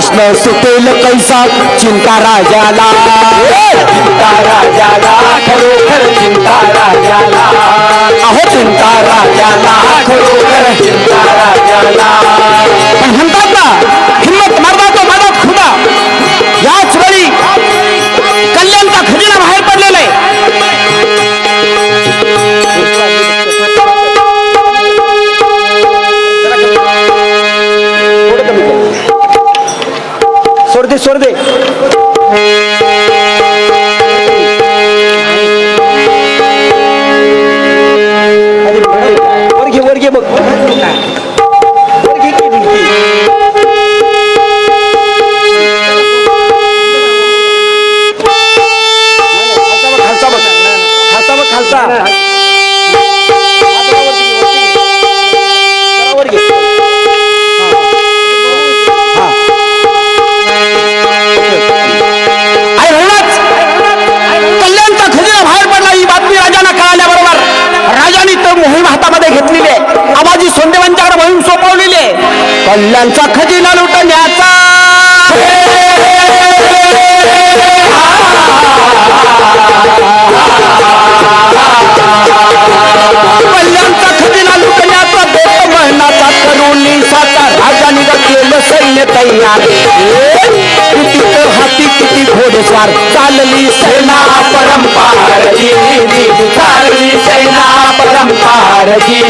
प्रश्न सुटेल कैसा? चिंता राजाला. चिंता राजाला खरोखर चिंता राजाला. अहो चिंता राजाला खरोखर चिंता राजाला. पण म्हणतात ना हिंमत मारला तो मदत खुदा. याच वेळी कल्याणचा खजिना बाहेर तयार किती हाती किती घोडेस्वार चालली सेना परंपारजी चालली सेना परंपार जी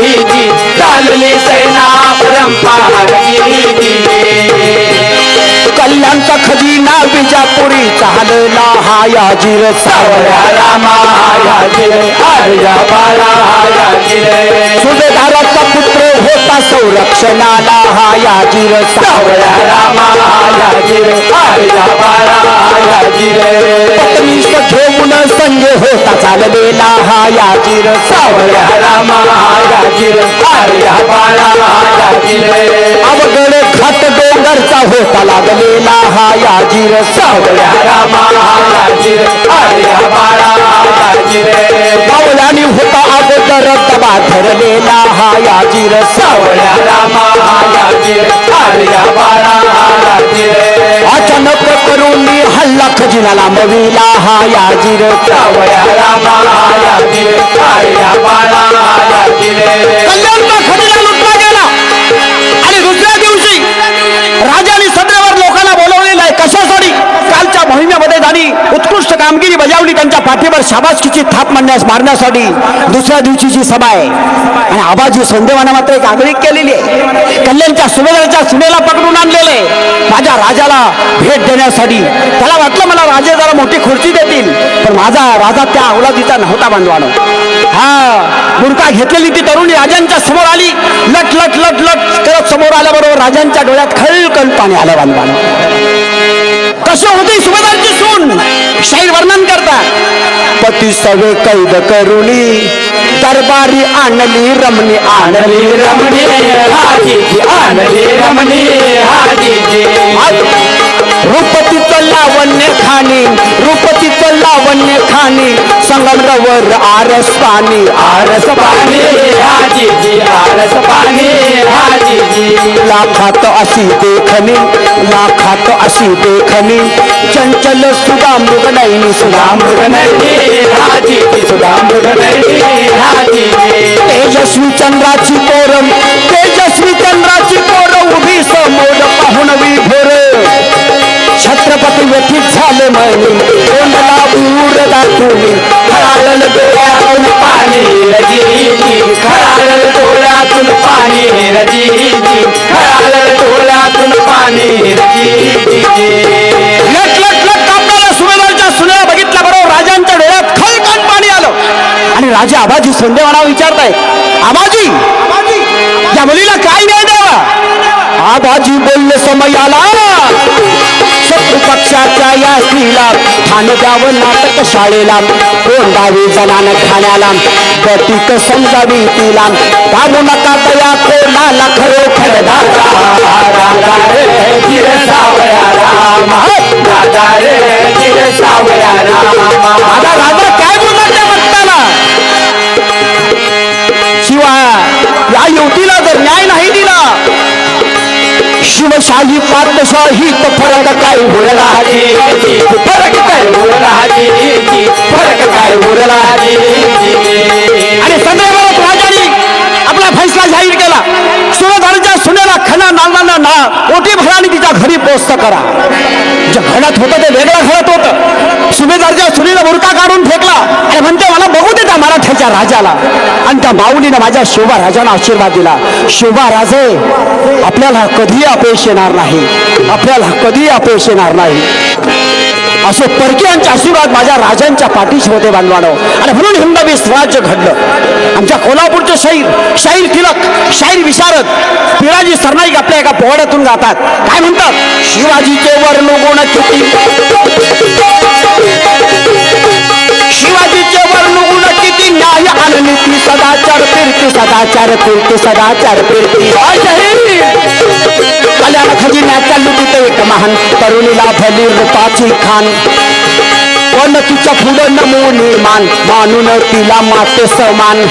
चालली सेना परंपारजी कल्याणचा खजिना विजापुरी चालला हा याजीर सावळ्या रामा आर्या याजिरे सुभेदाराचा पुत्र होता संरक्षणाला हा याजीर सावळ्या रामा आर्या पत्नीस घेऊन संग होता चाललेला हा याजीर सावळ्या रामा आर्या अवघड खात डोंगरचा होता लागलेला याजीर सावळ्या रामा याजिरे आर्या बाळा पावलानी होता अगोदर दबा धरलेला हा याजीर सावळ्या रामा याजिरे आर्या बाळा अचानक करून हल्ला खजिना लांबविला हा याजीर सावळ्या रामा याजिरे आर्या बाळा कल्याणचा खजिना कशासाठी? कालच्या मोहिमेमध्ये त्यांनी उत्कृष्ट कामगिरी बजावली त्यांच्या पाठीवर शाबासकीची थाप मांडण्यास मारण्यासाठी दुसऱ्या दिवशीची सभा आहे. आणि आबाजी सोंदेवाना मात्र एक आगळीक केलेली आहे. कल्याणच्या सुभेदारच्या सुनेला पकडून आणलेले माझ्या राजाला भेट देण्यासाठी. त्याला वाटलं मला राजे जरा मोठी खुर्ची देतील पण माझा राजा त्या औलादीचा नव्हता बांधवानो. हा बुरका घेतलेली ती तरुणी राजांच्या समोर आली. लट लट लट लट करत समोर आल्याबरोबर राजांच्या डोळ्यात खळकळ पाणी आलं बांधवानो. कशी होते सुभेदारची सून शाहीर वर्णन करतात पती सवे कैद करुणी दरबारी आणली रमणी आणली रमणी आणली रमणी रूपतीचं लावण्य खाणी रूपतीचं लावण्य खाणी संगमरवर आरस पाणी. आरस पाणी आरस पाणी लाखात अशी देखणी लाखात अशी देखणी. चंचल सुधा मृगनयनी सुधा सुधा मृगनयनी हाजीजी तेजस्वी चंद्राची पोर तेजस्वी चंद्राची पोर. झाले म्हणे कोणाला दूर दाखवली? खळाळल डोळ्यातून पाणी रजीजी खळाळल डोळ्यातून पाणी रजी खळाळल डोळ्यातून पाणी रजीजी लट लट लट कापणाऱ्या सुनेला बघितल्या बरोबर. राजांच्या डोळ्यात खळकण पाणी आलं. आणि राजा आबाजी सोंदेवाना विचारताय आबाजी या मुलीला काय न्याय द्यावा? आबाजी बोलले समयाला शत्रू पक्षाच्या या स्त्रीला ठाण द्यावं नाटक शाळेला कोंडावी जनान ठाण्याला गतिक समजावी तिला दाबू नका दया कोणाला खरोखर दादा राजा शाही या युवतीला जर फरक काय उरला फरक काय उरला फरक काय उरला आणि संदर्भात राजाने आपला फैसला जाहीर केला. सुरधारच्या सुनेला खना नांदांना ना ओटी भराने तिच्या घरी पोस्त करा. जे घडत होतं ते वेगळं घडत होतं. सुभेदारच्या सुनेला बुरका काढून फेकला. आणि म्हणते मला बघू दे राजाला आणि त्या माऊलीनं माझ्या शोभा राजाला आशीर्वाद दिला. शोभा राजे आपल्याला कधी अपयश येणार नाही. आपल्याला कधी अपयश येणार नाही. असे परकीयांचे आशीर्वाद माझ्या राजांच्या पाठीशी होते बांधवानो. आणि म्हणून हिंदवी स्वराज्य घडलं. आमच्या कोल्हापूरचे शाहीर शाहीर तिलक शाहीर विशारद पिराजी सरनाईक आपल्या एका पोवाड्यातून गातात काय म्हणतात? शिवाजीचे वर्णगुण किती? काय न्याय सदाचार कीर्ती सदाचार कीर्ती सदाचार कीर्ती कल्याण खजिन्याच्या लुटीत एक महान तरुणीला भली रूपाची खान. पण तिच्या पुढं नमुनी मान मानून तिला माते समान.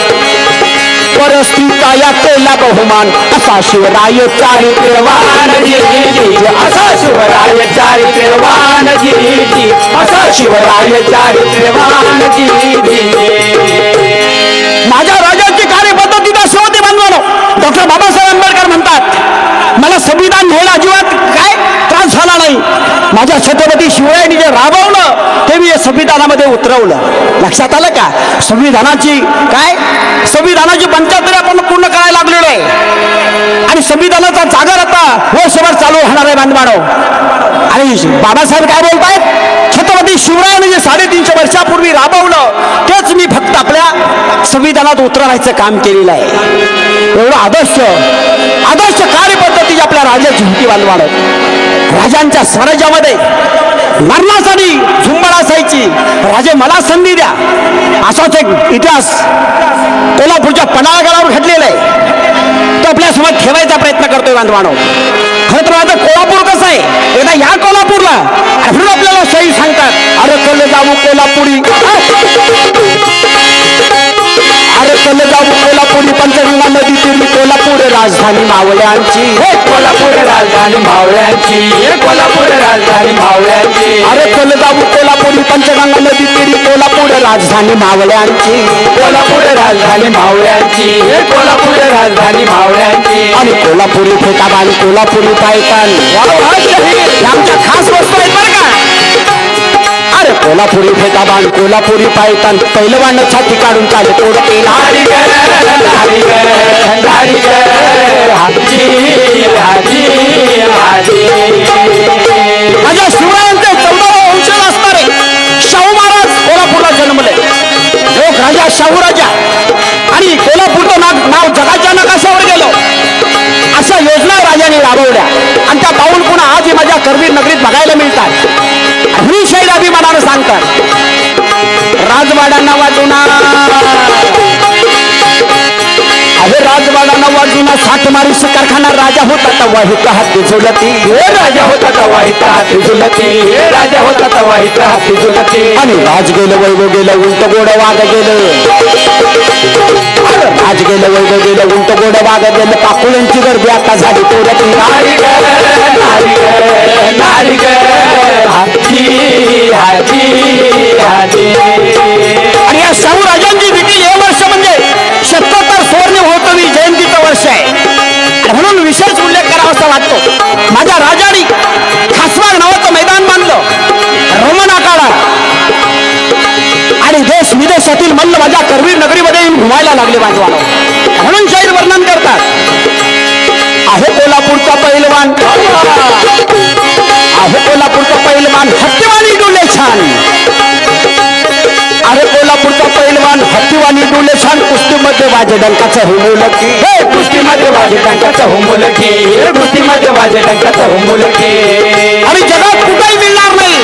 परस्थिता या केला बहुमान असा शिवराय चारित्र्यवान जी असा शिवराय चारित्र्यवान जी असा शिवराय चारित्र्यवान डॉक्टर बाबासाहेब आंबेडकर म्हणतात मला संविधान घ्यायला अजिबात काय त्रास झाला नाही. माझ्या छत्रपती शिवरायांनी जे राबवलं ते मी या संविधानामध्ये उतरवलं. लक्षात आलं का? संविधानाची काय? संविधानाची पंचाहत्तरी आपण पूर्ण करायला लागलेलो आहे. आणि संविधानाचा जागर आता वर्षभर चालू होणार आहे बांधवाडो आणि बाबासाहेब काय बोलतायत? छत्रपती शिवरायाने जे साडेतीनशे वर्षापूर्वी राबवलं तेच मी फक्त आपल्या संविधानात उतरवायचं काम केलेलं आहे. एवढं आदर्श आदर्श कार्यपद्धती आपल्या राजाची होती बांधवाडत राजांच्या स्वराज्यामध्ये मरणासाठी झुंबड असायची. राजे मला संधी द्या. असाच एक इतिहास कोल्हापूरच्या पन्हाळगडावर घडलेला आहे. तो आपल्यासमोर ठेवायचा प्रयत्न करतोय बांधवानो. खरं कोल्हापूर कसं आहे? एकदा या कोल्हापूरला. अजून आपल्याला सही सांगतात. अरे कल जाऊ कोल्हापुरी. अरे कल जाऊ कोल्हापूर राजधानी मावळ्यांची. हे कोल्हापूर राजधानी मावळ्यांची हे कोल्हापूर राजधानी मावळ्यांची. अरे जाऊ कोल्हापुरी पंचगंगा नदी तीरी कोल्हापूर राजधानी मावळ्यांची. कोल्हापूर राजधानी मावळ्यांची हे कोल्हापूर राजधानी मावळ्यांची. आणि कोल्हापुरी फेटाबाण कोल्हापुरी पायतान आमच्या खास वस्तू आहेत कोल्हापुरी फेटाबाण कोल्हापुरी पायतान पहिलवान छाती काढून चाले तोडते माझ्या शिवरायांचे चौदावा असणारे शाहू महाराज कोल्हापूरला जन्मले. लोक राजा शाहू राजा. आणि कोल्हापूरचं नाव नाव जगाच्या नकाशावर गेलो. अशा योजना राजाने राबवल्या. आणि त्या पाऊल पुन्हा आज माझ्या करवीर नगरीत बघायला मिळतात सांगतात राजवाड्यांना वाजवणार. अरे राजवाड्यांना वाजवणार साठ मारीस कारखाना राजा होता तेव्हा हे हाती झुलती. हे राजा होता तवा इथं हाती झुलती. हे राजा होता तवा इथं हाती झुलती. आणि राज गेलं वैभव गेलं उलट गोड वाग गेलं. राज गेलं वैभव गेलं उलट गोड वाग गेलं पाकुळ्यांची गर्दी आता झाली तोडती आणि या शाहू राजांची देखील हे वर्ष म्हणजे शतकोत्तर सुवर्ण महोत्सवी जयंतीचं वर्ष आहे. म्हणून विशेष उल्लेख करावा असा वाटतो. माझ्या राजाने खासबाग नावाचं मैदान बांधलं. रोमन आकारात आणि देश विदेशातील मल्ल माझ्या करवीर नगरीमध्ये येऊन लागले बांधवाला म्हणून शाहीर वर्णन करतात. आहे कोल्हापूरचा पैलवान. आहे कोल्हापूरचा पैलवान हत्तीवाणी डोले छान. अरे कोल्हापूरचा पैलवान हत्तीवाणी डोले छान. कुस्तीमध्ये वाजे डंकाचं हुमोलकी हे कुस्तीमध्ये वाजे डंकाचं हुमुलकी हे कुस्तीमध्ये वाजे डंकाचं हुमुलकी आणि जगात कुठेही मिळणार नाही.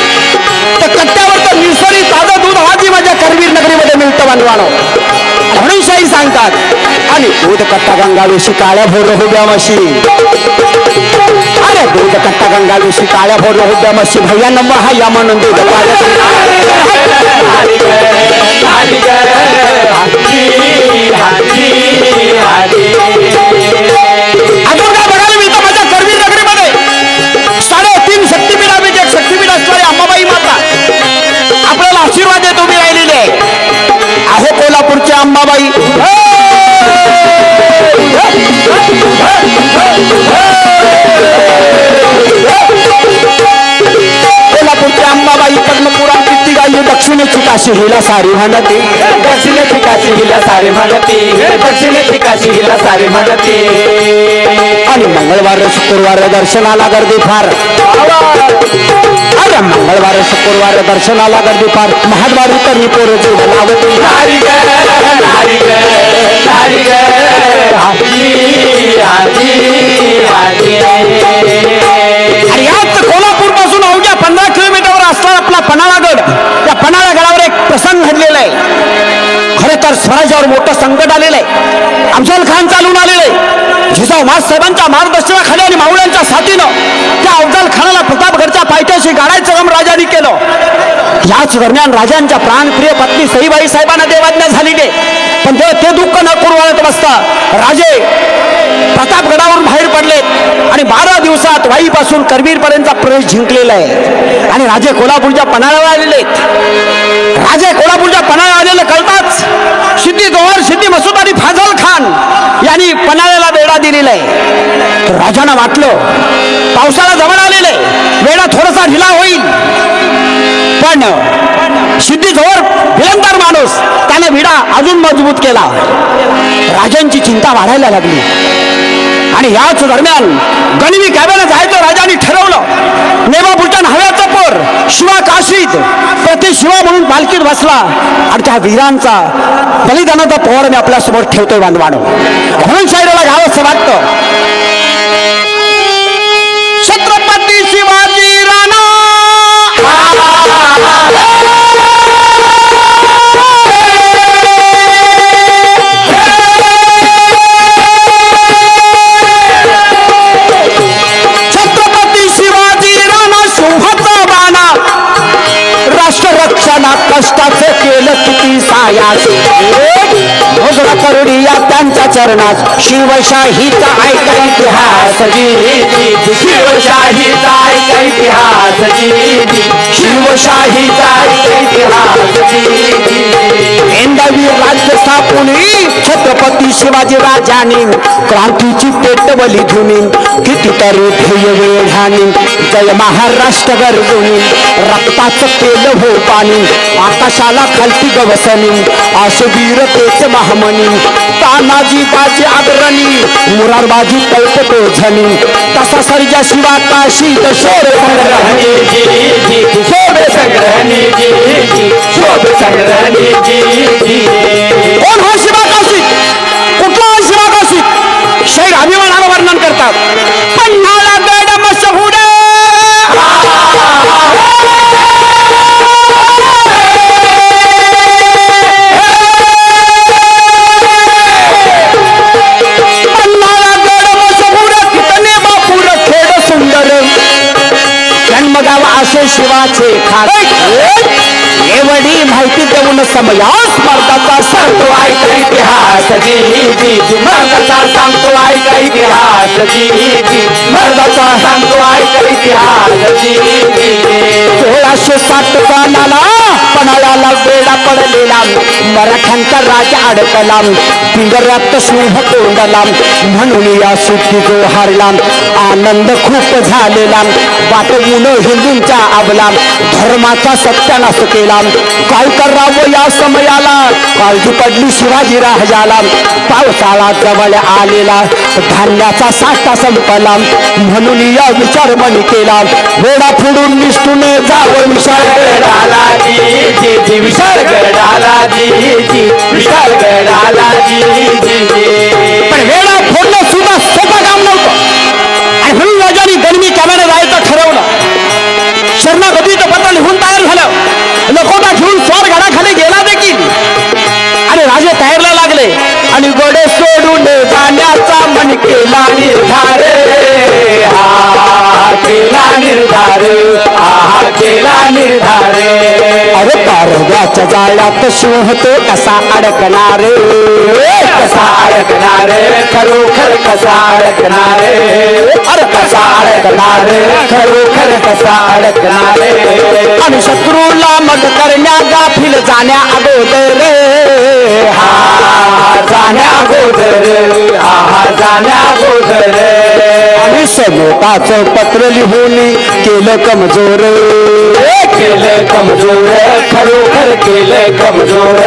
तर कट्ट्यावर तर निसरी ताजं दूध आजही माझ्या करवीर नगरीमध्ये मिळतं बांधवानो. म्हणून शाही सांगतात. आणि दूध कट्टा गंगावेशी काळ्या भोर हुब्या मशी अरे दूध कट्टा गंगावेशी काळ्या भोर हुब्या मशी भैया नंबर हा या म्हणून दूध काशी हिला सारी म्हणते दक्षिण काशी हिला सारी म्हणते दक्षिण काशी हिला सारी म्हणते आणि मंगळवार शुक्रवार दर्शनाला गर्दी फार. अरे मंगळवार शुक्रवार दर्शनाला गर्दी फार. महाद्वारी तर मी पोर जीव लावती तर स्वराज्यावर मोठं संकट आलेलं आहे. अफजल खान चालून आलेलं आहे. जिजाऊ मासाहेबांच्या मार्गदर्शनाखाली आणि मावळ्यांच्या साथीनं त्या अफजल खानाला प्रतापगडच्या पायथ्याशी गाडायचं काम राजाने केलं. याच दरम्यान राजांच्या प्राणप्रिय पत्नी सईबाई साहेबांना देवाज्ञा झालेली आहे. पण तेव्हा ते दुःख न कुरवाळत बसता. राजे प्रतापगडावरून बाहेर पडलेत आणि बारा दिवसात वाईपासून करवीरपर्यंतचा प्रवेश जिंकलेला आहे. आणि राजे कोल्हापूरच्या पन्हाळ्यावर आलेले आहेत. राजे कोल्हापूरच्या पन्हाळ्यावर आलेले कळताच सिद्धी जोहर सिद्धी मसूद आणि फाजल खान यांनी पन्हाळ्याला वेढा दिलेला आहे. तर राजांना वाटलं पावसाळा जवळ आलेलं आहे. वेढा थोडासा ढिला होईल. पण सिद्धी जोहर विलंदार माणूस विडा अजून मजबूत केला. राजांची चिंता वाढायला लागली. आणि याच दरम्यान गणवी कॅबेला जायचं राजांनी ठरवलं. नेमापूरच्या हव्याचा पोर शिवा काशीत प्रति शिवा म्हणून पालखीत बसला. आणि त्या वीरांचा बलिदानाचा पोहर मी आपल्यासमोर ठेवतोय बांधवानो. म्हणून शायराला घ्यावंसं वाटतं. किती सायास भोजरा करुडी या त्यांच्या चरणात शिवशाहीचा ऐका इतिहास शिवशाहीचा ऐका इतिहास शिवशाहीचा ऐका इतिहास जी राज्य स्थापुनी छत्रपती शिवाजी राजाने क्रांतीची पेटवली धुनी कितीतरी ध्येय वेढानी जय महाराष्ट्र गर्जुनी रक्ताचं केलं हो पाणी आकाशाला खालती गवसनी आशवीरतेच महामनी तानाजी ताजी आदरणी मुरारबाजी कल्पतो झनी तसा सर्जा शिवा काशी शोभ संग्रहणी शोभ संग्रहणी शोभ संग्रहणी कोण हा शिवा काशी? इतिहास जी मर्दाचा सांगतो ऐका इतिहास जी मर्दाचा सांगतो ऐका इतिहास जी सोळाशे सात पानाला पणाला वेळा पडलेला मराठ्यांचा राजा अडकला पिंगरात स्नेह तोंडला म्हणून या सुट्टी जो हारला आनंद खूप झालेला वाटवून हिंदूंच्या आबला धर्माचा सत्यानाश केला. काय करावं या समयाला? काळजी पडली शिवाजी राजाला पावसाळा जवळ आलेला. धान्याचा साठा संपला. म्हणून या विचार मन केला. वेडा फुडून निष्ठून जावं विशाळ गडाला जी जी जी विशाल गडाला जी विशाल गडाला जी पण वेळा फोडणं सुद्धा सोपं काम नव्हतं. आणि म्हणून राजाने गणवी कॅमेरा जायचं ठरवलं. शरणागतीचं पत्र लिहून तयार झालं. केला निर्धार केला निर्धार केला निर्धार अरे पारव्याच्या जाळ्यात सिंह तो कसा अडकणार? कसा अडकणार? खरोखर कसा अडकणार? अरे कसा अडकणार? खरोखर कसा अडकणार? आणि शत्रूला मग करण्या गाफील जाण्या अगोदर. हा जाण्या अगोदर हा जाण्या अगोदर आणि समोताचं पत्र लिहून केलं कमजोर. केलं कमजोर खरोखर केलं कमजोर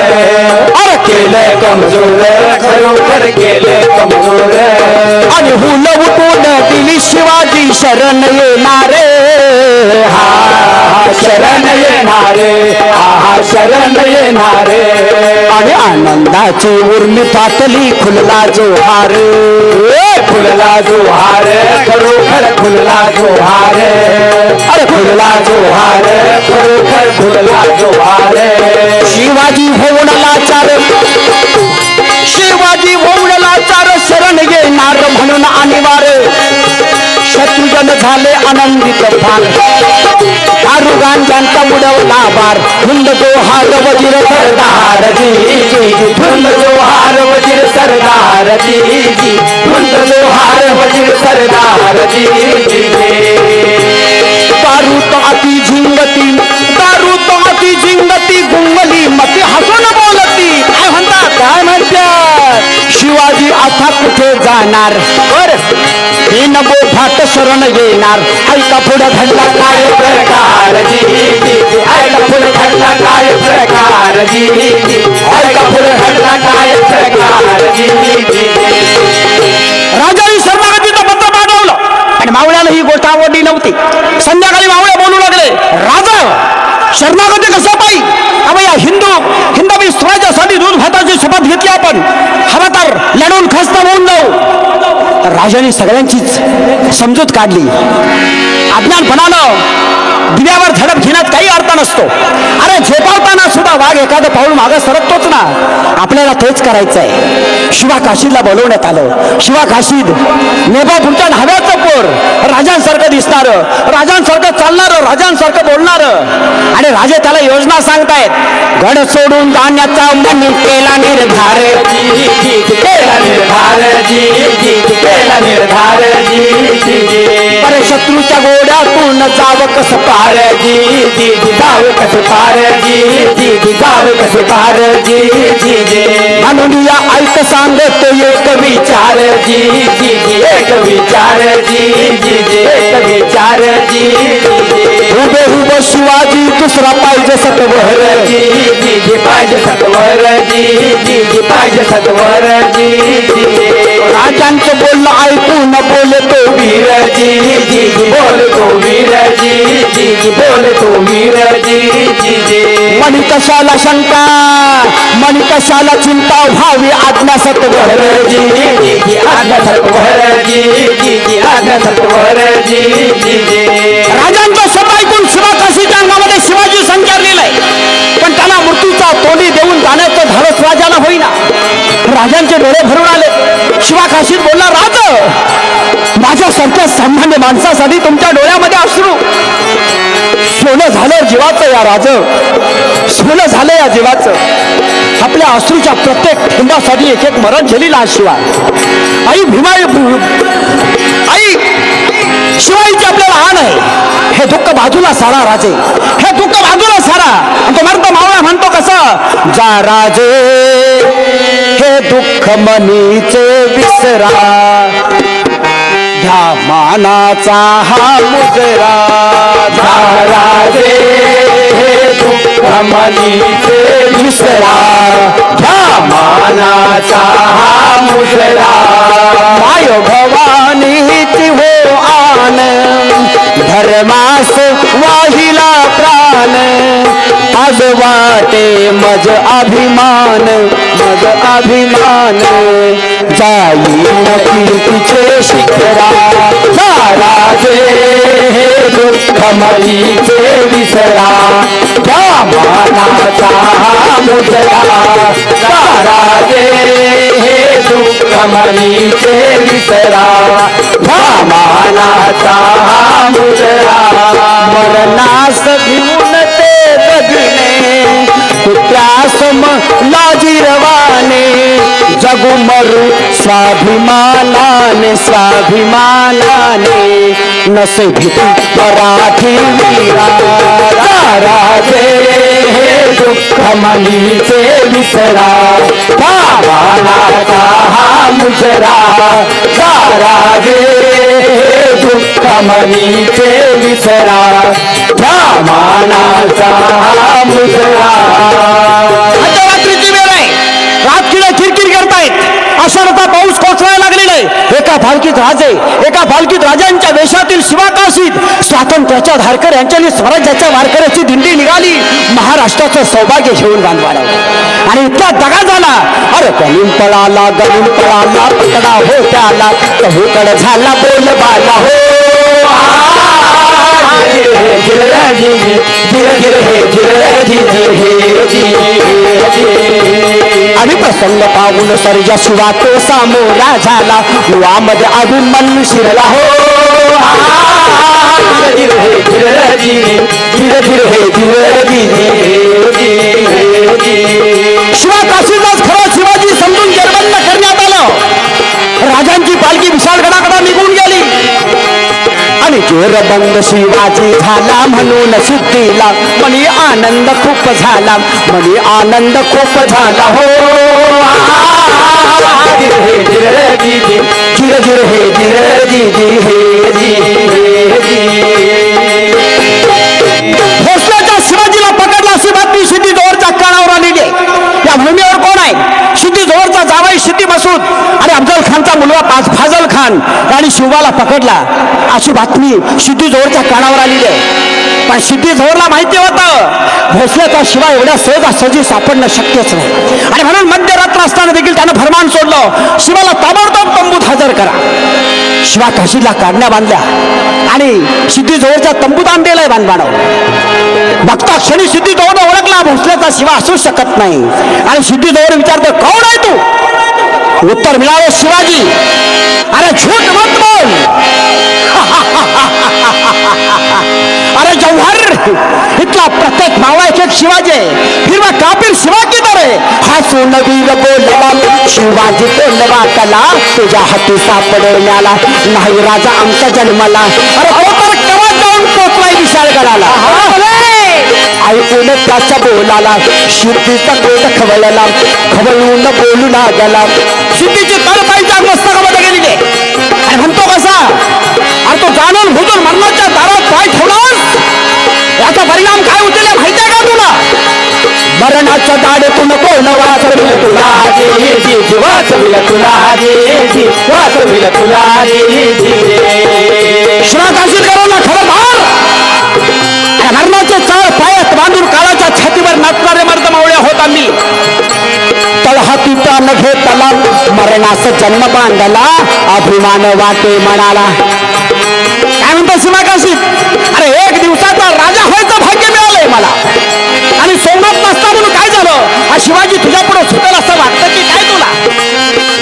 अरे केलं कमजोर खरोखर केलं कमजोर आणि हुल उठून दिली शिवाजी शरण येणारे हा शरण येणारे हा शरण येणारे आणि आनंदाची उर्मी फाटली खुलला जोहार। फुलला जोहार खरोखर फुलला जोहार। अरे फुलला जोहार खरोखर फुलला जोहार। शिवाजी होऊन लाचार शिवाजी होऊन लाचार शरण येणार म्हणून अनिवार शत्रुजन झाले आनंदित फार दारू गांजांचा बुडवला बार हुंद तो हार वजीर सरदार जी जी जी धुंद जोहार वजीर सरदार जी जी धुंद जोहार वजीर सरदार जी दारू तो अति झिंगती म्हणतात आता कुठे जाणार? बर. ही नबो फाट शरण येणार ऐका पुढे घडला काय काय प्रकार ऐका पुढे घडला काय प्रकार? ऐका पुढे घडला काय प्रकार? जी जी जी पत्र पाठवलं आणि मावळ्याला ही गोष्ट आवडली नव्हती. संध्याकाळी मावळ्या बोलू लागले राजा शर्मागती कसं पाहिजे अबे या हिंदू हिंदवी स्वराज्यासाठी दूध भाताची शपथ घेतली आपण हवा तर लढून खस्त होऊन जाऊ. राजाने सगळ्यांचीच समजूत काढली. अज्ञानपणानं दिव्यावर झडप घेण्यात काही अर्थ नसतो. अरे झोपावताना सुद्धा वाघ एखादं पाऊल मागं सरकतोच ना. आपल्याला तेच करायचं आहे शिवा काशीदला बोलवण्यात आलं. शिवा काशीद नेपाळपूरच्या न्हाव्याचं पोर. राजांसारखं दिसणार. राजांसारखं चालणार. राजांसारखं बोलणार. आणि राजे त्याला योजना सांगतायत गड सोडून जाण्याचा मन केला निर्धार जी शत्रूच्या गोड्यातून जावं कसं पार जी जी जी जाव कसे पार जी जी जी जाव कसे पार जी जी जी म्हणून या ऐक सांगतो एक विचार जी जी एक विचार जी जी जी एक विचार जी उभे उभे शिवाजी दुसरा पाहिजे सतवर वर जी जी पाहिजे सत्वर जी जी पाहिजे सत्वर जी जी राजांचं बोलणं ऐकून बोले तो वीर वीर जी जी जी बोल तो वीर जी जी जी बोल तो वीर जी मणी कशाला शंका? मणी कशाला चिंता? व्हावी आज्ञा सतवर वर जी जी आज्ञा सत्वर जी आज्ञा सत्वर जी राजांचा शब्द ऐकून शिवाकाशीच्या अंगामध्ये शिवाजी संचारलेला आहे पण त्यांना मृत्यूचा तोंडी देऊन जाण्याचं धाडस राजाला होईना. राजांचे डोळे भरून आले. शिवा शिवाकाशीत बोलला राज माझ्यासारख्या सामान्य माणसासाठी तुमच्या डोळ्यामध्ये अश्रू. सोनं झालं जीवाचं या राज. सोनं झालं या जीवाचं. आपल्या अश्रूच्या प्रत्येक थेंबासाठी एक एक मरण झेलीला हा शिवाय. आई भीमाई आई शिवाईची आपल्याला आण आहे. हे दुःख बाजूला सारा राजे हे दुःख बाजूला सारा. तो म्हणतो मावळा म्हणतो कसं? जा राजे. दुःख मनीचे विसरा. ध्या मानाचा हा मुजरा. राजे हे दुःख मनीचे विसरा. ध्या मानाचा हा मुजरा. माय भवानीची हो आन धर्मास वाहिला प्रा प्राण आज वाटे मज अभिमान मज अभिमान। जाई कीर्तीचे शिखरा राजे हे दुःख मनीचे विसरा घ्या मानाचा हा मुजरा राजे हे दुःख मनीचे विसरा घ्या मानाचा हा मुजरा मरणास भिवून ते जगणे त्यासम लाजीरवाने जगू मरू स्वाभिमानाने स्वाभिमानाने। नसे भीती पराठी वीरा राजे दुःख मनीचे विसरा बाबाचा हा मुजरा. राजे दुःख मनीचे विसरा त्या हा मुजरा. रात्रीची वेळ आहे. रात्रीला खिरकिर करतायत. अशारता पाऊस कोसळायला लागला. आहे. एका फालकीत राजे एका फालकीत राजांच्या वेशातील शिवाकाशीत स्वातंत्र्याच्या धारकर यांच्या स्वराज्याच्या वारकऱ्याची दिंडी निघाली. महाराष्ट्राचं सौभाग्य घेऊन बांधवाला आणि इतका दगा झाला. अरे गणून पळाला गणून पळाला पकडा हो त्याला झाला बोल बाला हो आणि प्रसंग पाहून सर्जा सुवा तो सामोरा झाला युवामध्ये अभिमन्यू शिरला. हो शिवा काशीदास खरं शिवाजी समजून जेरबंद करण्यात आलं. राजांची पालखी विशाळगडाकडे निघून गेली. आणि जेरबंद शिवाजी झाला म्हणून सिद्धीला मनी आनंद खूप झाला मनी आनंद खूप झाला. हो जिर जिर हे जिर जी जी हे जी हे जी भोसल्याच्या शिवाजीला पकडला अशी बातमी सिद्धी जोरच्या कानावर आलेली आहे. या भूमीवर कोण आहे? सिद्धी जोरचा जावाई सिद्धी मसूद आणि अफजल खानचा मुलगा पाच फाजल खान आणि शिवाला पकडला. अशी बातमी सिद्धी जोरच्या कानावर आलेली आहे. पण सिद्धी जोरला माहिती होतं भोसल्याचा शिवाय एवढ्या सहजासहजी सापडणं शक्यच नाही. आणि म्हणून मध्यरात्र असताना देखील त्यानं फरमान सोडलं. शिवाला ताबडतोब तंबूत हजर करा. शिवा काशीला काढण्या बांधल्या आणि सिद्धी जवळच्या तंबूत आणलेला आहे बांधवाडव बघता क्षणी सिद्धीजवळ ओळखला भोसल्याचा शिवा असू शकत नाही. आणि सिद्धी जवळ विचारतो कोण आहे तू? उत्तर मिळालं शिवाजी. अरे झूट मत बोल. अरे जौहर इथला प्रत्येक मावायचे शिवाजी. हिरवा कापीर मैं काफिर शिवा की तरह हा सोनवीर बोलवा शिवाजी बोलवा कला. तुझ्या हाती सापडवण्याला नाही राजा आमच्या जन्माला. अरे तो तर केव्हा जाऊन पोचलाय विशाळगडाला ऐकून त्याच्या बोलाला. शिर्डीचा गोट खवळला. खवळून बोलू लागला. शिर्डीची तळपाईच्या मस्तकामध्ये गेली ते आणि म्हणतो कसा? अरे तो जाणून भुजून मरणाच्या दारात पाय ठेवलास? याचा परिणाम काय होतील माहिती आहे का तुला? मरणाच्या दाढेतून कोण वाचविल तुला? शिवाकाशीकरांना खरं मार मरणाचे चार पायात बांधून काळाच्या छातीवर नाचणारे मर्द मावळ्या होत आम्ही. तळहातीचा न घेतला मरणास जन्म बांधला अभिमान वाटे म्हणाला काय म्हणतो शिवाकाशीत अरे एक दिवसाचा राजा व्हायचं भाग्य मिळालंय मला. आणि सोमनाथ नसता म्हणून काय झालं? हा शिवाजी तुझ्या पुढे सुटेल असं वाटतं की काय तुला?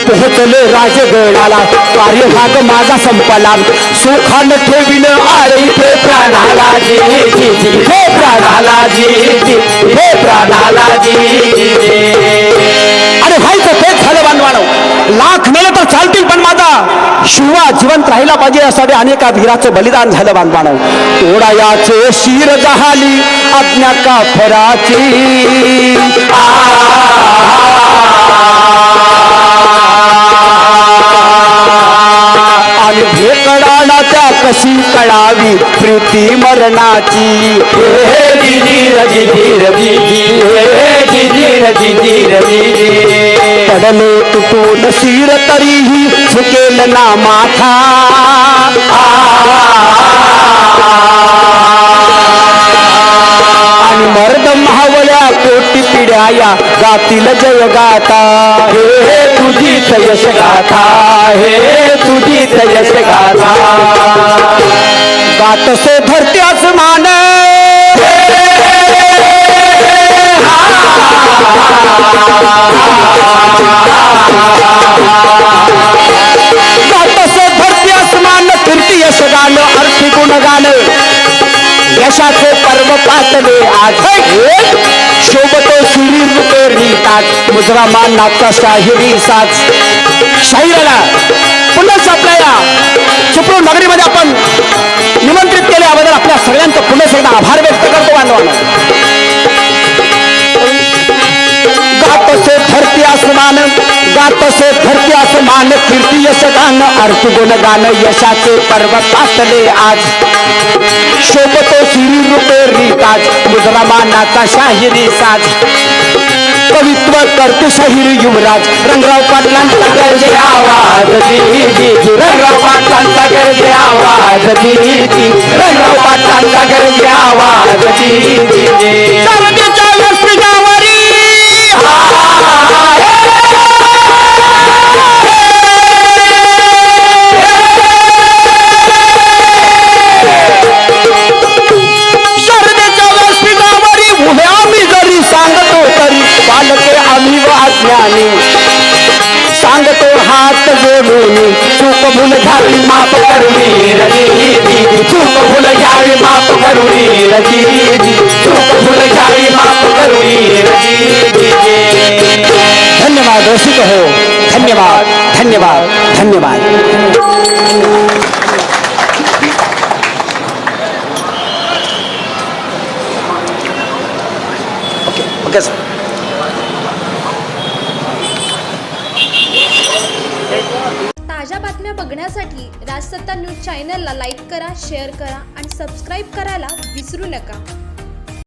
पोहोचले राजगडाला कार्यभाग माझा संपला. सुखान ठेवीन आरे हे प्राणाला जी जी जी हे प्राणाला जी जी हे प्राणाला जी जी अरे व्हायचं तेच झालं बांधवानं लाख मेले तर चालतील पण माझा. शिवा जिवंत राहिला पाहिजे यासाठी अनेका वीराचं बलिदान झालं बांधवानं तोडा शिर जहाली अज्ञा का फराची. आणि त्या कशी कळावी? प्रीती मरणाची. हे धीर जिजीर जिजी धीर जिजीर. पडले तुटून शिर तरीही झुकेल ना माथा। आणि मर्द महावळ्या कोटी पिढ्या या गातील जय गाता हे तुझी यश गाथा। हे तुझी यश गाथा। गात से धरती आसमान। से धरती आसमान कीर्ती यश गान अर्थी गुण गान यशाचे पर्व पातले आज शोभतो शिरी रुपे रीतात मुजरा मान मानाचा शाहिरी साच शाहिराला पुन्हा आपल्याला चिपळूण नगरीमध्ये आपण निमंत्रित केल्याबद्दल आपल्या सगळ्यांचं पुन्हा एकदा आभार व्यक्त करतो बांधवांना गात से धरती आसमान अभिमान गात से धरती आसमान कीर्ती यश गान अर्थ गुण गान यशाचे पर्वत आसले आज. शोभतो श्री रूपे रिताज मुजरा मानाचा शाहिरी साज. कवित्व करते शाहीर युवराज रंगराव पाटलांचा गर्जे आवाज. दीदी रंगराव पाटलांचा गर्जे आवाज. दीदी रंगराव पाटलांचा गर्जे आवाज. भूल घ्यावी माफ करुणी रजी चूक भूल घ्यावी माफ करुणी रजी चूक भूल घ्यावी माफ करुणी रजी धन्यवाद रसिक हो. धन्यवाद धन्यवाद धन्यवाद.